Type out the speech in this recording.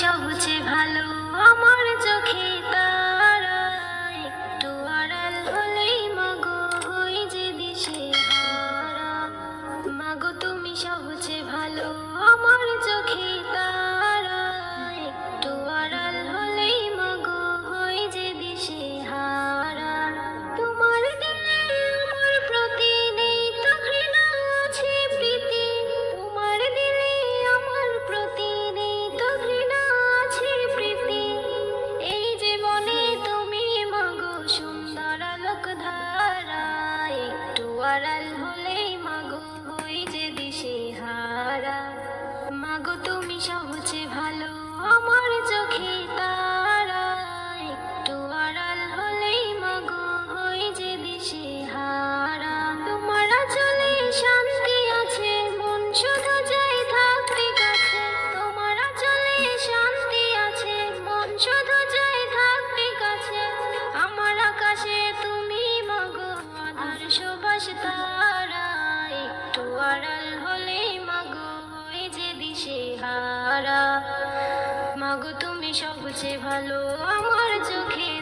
সবচেয়ে ভালো, আমার চোখে তারা একটু আড়াল হলেই মাগো হই যে দিশে মাগো, তুমি সবচেয়ে ভালো, আমার আড়াল হলেই মাগো হই যে দিশে হারা মাগো তুমি সবচেয়ে ভালো তারা। মাগো তুমি সবচেয়ে ভালো। আমার চোখে